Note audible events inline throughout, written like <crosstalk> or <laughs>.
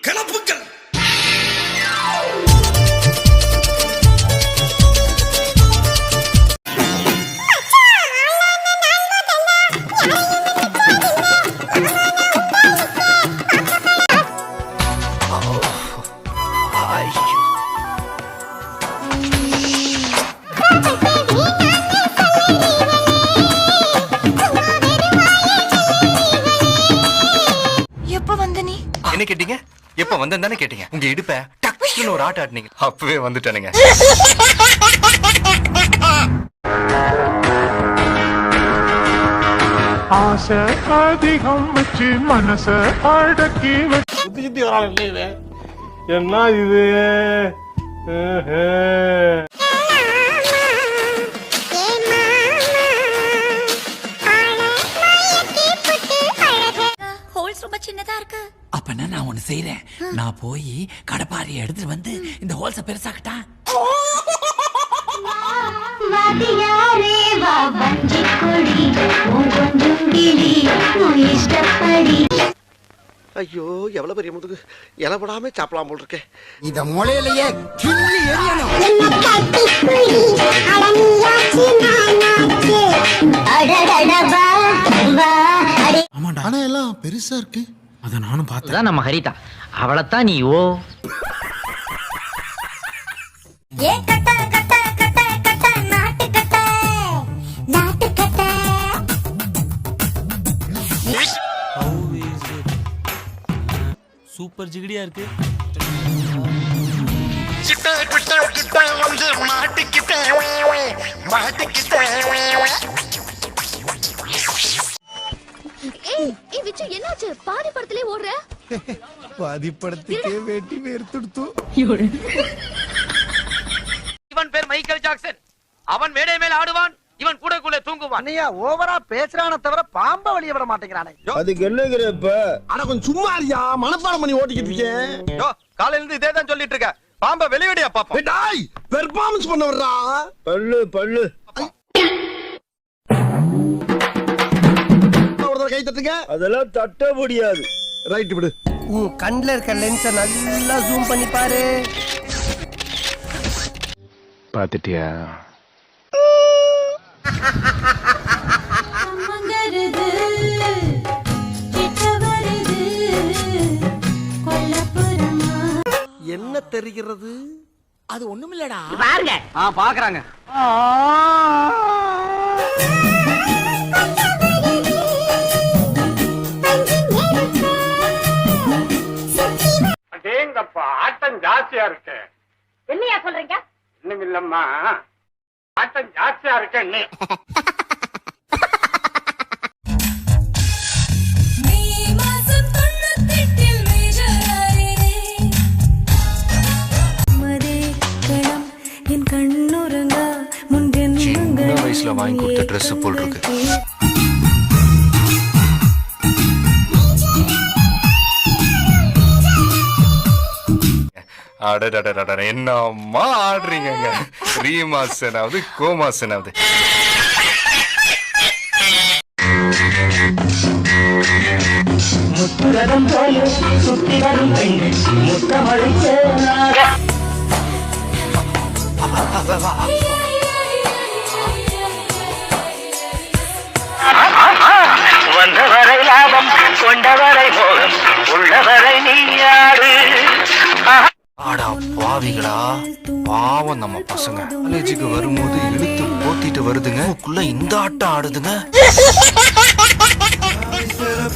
கலப்புக்கள் எப்ப வந்த நீ? என்ன கேட்டீங்க? எப்ப வந்தேன் தானே கேட்டீங்க. உங்க இடுப்ப டக்குன்னு ஒரு ஆட்ட ஆட்டினீங்க. அப்பவே வந்துட்டானுங்க. ஆசை அதிகம் வச்சு மனச அடக்கி வச்சு. சுத்தி சுத்தி வரான் என்ன இது? அப்பனா நான் ஒண்ணு செய்யறேன் நான் போய் கடப்பாரியை எடுத்துட்டு வந்து இந்த ஹோல்ஸ பெருசாக்கிட்டா ஐயோ எவ்வளவு பெரிய முதுகு. இலப்படாம சாப்பிடலாம் போல் இருக்கே. இத முளையிலேயே கிள்ளி எரியணும் என்ன கட்டிப்புடி அடங்கியாச்சு நானாச்சு அடடட வா வா அடே. ஆனா எல்லாம் பெருசா இருக்கு. அதான் நம்ம ஹரிதா. அவளைத்தான் நீ ஓ. ஏ கட்ட கட்ட கட்ட கட்ட நாட்டு கட்ட? நாட்டு கட்ட? சூப்பர் ஜிகிடியா இருக்கு. ஏய் பதிப்படத்துக்கே வேட்டி வேர்த்துடுத்து. இவன் பேர் மைக்கேல் ஜாக்சன். அவன் மேடை மேல் ஆடுவான் இவன் கூட கூட தூங்குவான். அண்ணையா ஓவரா பேசுறானே தவிர பாம்ப வெளிய விட மாட்டேங்கிறானே. அதுக்கு என்னங்கிற இப்ப? ஆனா கொஞ்சம் சும்மா இருக்கியா மனப்பாடம் பண்ணி ஓட்டிக்கிட்டு இருக்கேன் யோ காலையில இருந்து இதே தான் சொல்லிட்டு இருக்க. பாம்ப வெளியடியா பாப்போம். டாய் பெர்ஃபார்மன்ஸ் பண்ண வர்றா பல்லு பல்லு. ஒரு தடவை கை தட்டுங்க. அதெல்லாம் தட்ட முடியாது. ரைட் விடு. உன் கண்ணுல இருக்க லென்ஸ நல்லா ஜூம் பண்ணி பாரு. பாத்துட்டியா என்ன தெரிகிறது? அது ஒண்ணுமில்லடா. பாருங்க. ஆ பாக்குறாங்க. அடேங்கப்பா ஆட்டம் ஜாஸ்தியா இருக்கு. என்னையா சொல்றீங்க? இன்னும் இல்லம்மா. ஆட்டம் ஜாஸ்தியா இருக்கு என் கண்ணுறங்கா முன்பின் சின்ன வயசுல வாங்கி கொடுத்த Dress போல் இருக்கு. அடடடடட என்னம்மா ஆடுறீங்கங்க ரீமாசனாவது கோமாசனாவது வந்தவரை லாபம் கொண்டவரை மோகம் உள்ளவரை நீ நீயாடு ஆடா பாவிகளா? பாவம் நம்ம பசங்க. காலேஜுக்கு வரும்போது இழுத்து போத்திட்டு வருதுங்க. உள்ள இந்த ஆட்டம் ஆடுதுங்க.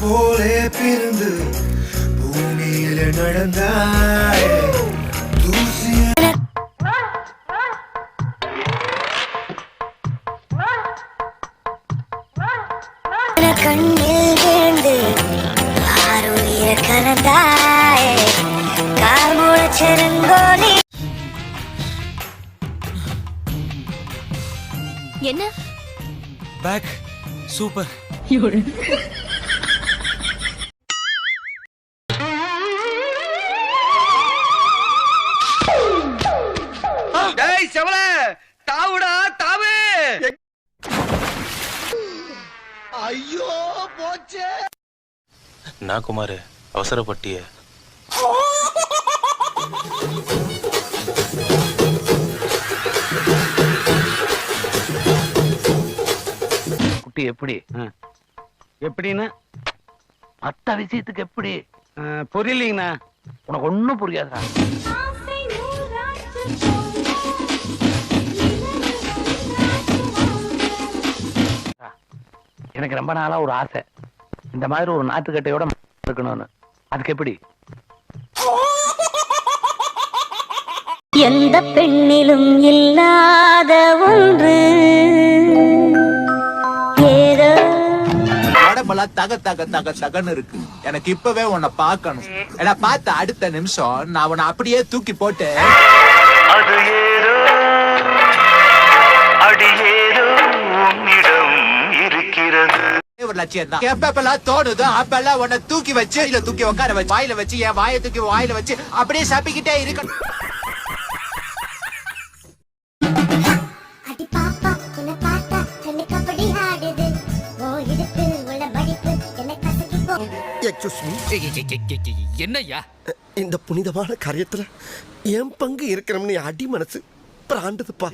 போலே பிறந்து பூமியில நடந்தாய். கண்ணில் கலந்தாய். செருங்கோலி என்ன? பேக் சூப்பர் டேய் செவல! தாவுடா தாவு! ஐயோ போச்சே. நான் குமார் அவசரப்பட்டிய குட்டி எப்படி? எப்படின்னு? மத்த விஷயத்துக்கு எப்படி? புரியலீங்கண்ணா. உனக்கு ஒண்ணும் புரியாதுடா. எனக்கு ரொம்ப நாளா ஒரு ஆசை. இந்த மாதிரி ஒரு நாட்டுக்கட்டையோட இருக்கணும்னு. அதுக்கு எப்படி? எந்த பெண்ணிலும் இல்லாத ஒன்று. உடம்பெல்லாம் தக தக தக தகன்னு இருக்கு. எனக்கு இப்பவே உன்னை பார்க்கணும். ஏன்னா பார்த்த அடுத்த நிமிஷம் நான் உன்னை அப்படியே தூக்கி போட்டு அது ஏதோ அடி ஏதோ உன்னிடம் இருக்கிறது. ஒரு லட்சியம் தான். எப்பப்பெல்லாம் தோணுதோ அப்பெல்லாம் உன்னை தூக்கி வச்சு இல்ல தூக்கி உட்கார வச்சு வாயில வச்சு என் வாயை தூக்கி வாயில வச்சு அப்படியே சப்பிக்கிட்டே இருக்கணும். என்னய்யா? இந்த புனிதமான காரியத்துல என் பங்கு இருக்கிறோம்னு என் அடி மனசு பிராண்டுதுப்பா.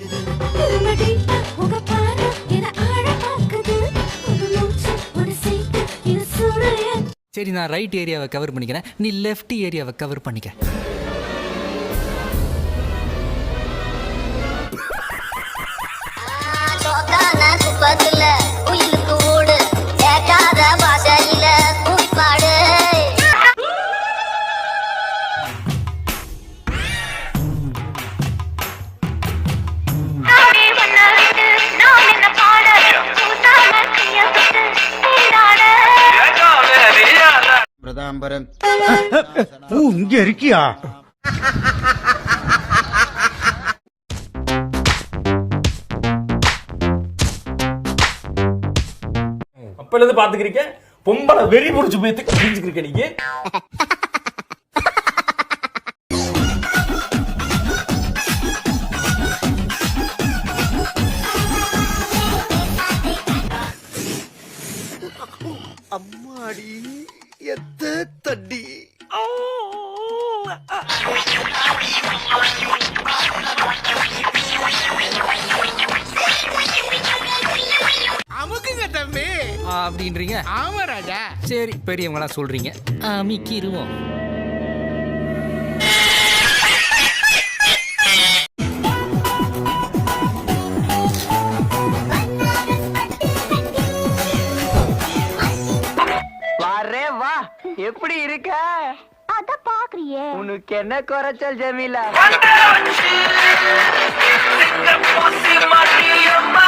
சரி நான் ரைட் ஏரியாவை கவர் பண்ணிக்கிறேன். நீ லெஃப்ட் ஏரியாவை கவர் பண்ணிக்க. இங்க இருக்கியா? அப்பல இருந்து பாத்துக்கிறீங்க பொம்பளை வெறி புடிச்சு போய் தெரிஞ்சுக்கிறீங்க நீங்க. <laughs> அப்படின்றீங்க? ஆமா ராஜா. சரி பெரியவங்களா சொல்றீங்க. அமிக்கிருவோம் வாரே வா. எப்படி இருக்க? அத பாக்குறியே. உனக்கு என்ன குறைச்சல் ஜமீலா? ஆமா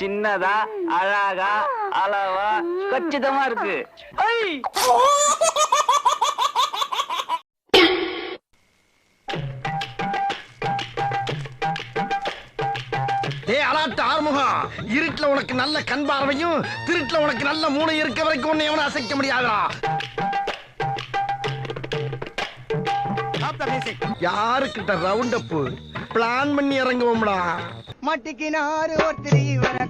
சின்னதா அழகா அளவா கச்சிதமா இருக்கு! டேய் அலாட்ட ஆறுமுகம். இருட்டுல உனக்கு நல்ல கண் பார்வையும் திருட்டுல உனக்கு நல்ல மூளை இருக்க வரைக்கும் உன்னை எவனும் அசைக்க முடியாதா யாருக்கிட்ட ரவுண்ட் அப் பிளான் பண்ணி இறங்குவோம்டா. மாட்டிக்கினாரு ஒருத்தர் இவரை